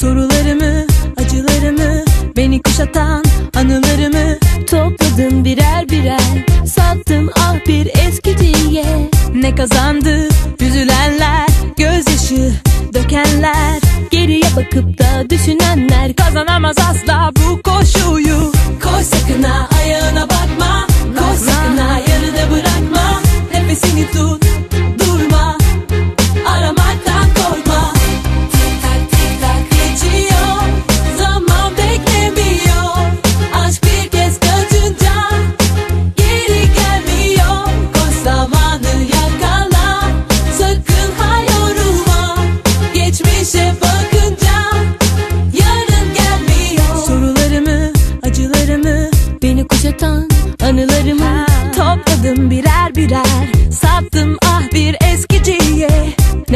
Sorularımı, acılarımı, beni kuşatan anılarımı Topladın birer birer, sattım ah bir eski diye Ne kazandı üzülenler, gözyaşı dökenler. Geriye bakıp da düşünenler kazanamaz asla bu koşuyu. Koş sakına ayağına bakma, koş sakına yarıda bırakma. Nefesini tut.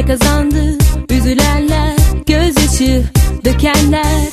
Kazandı. Üzülenler Gözyaşı dökenler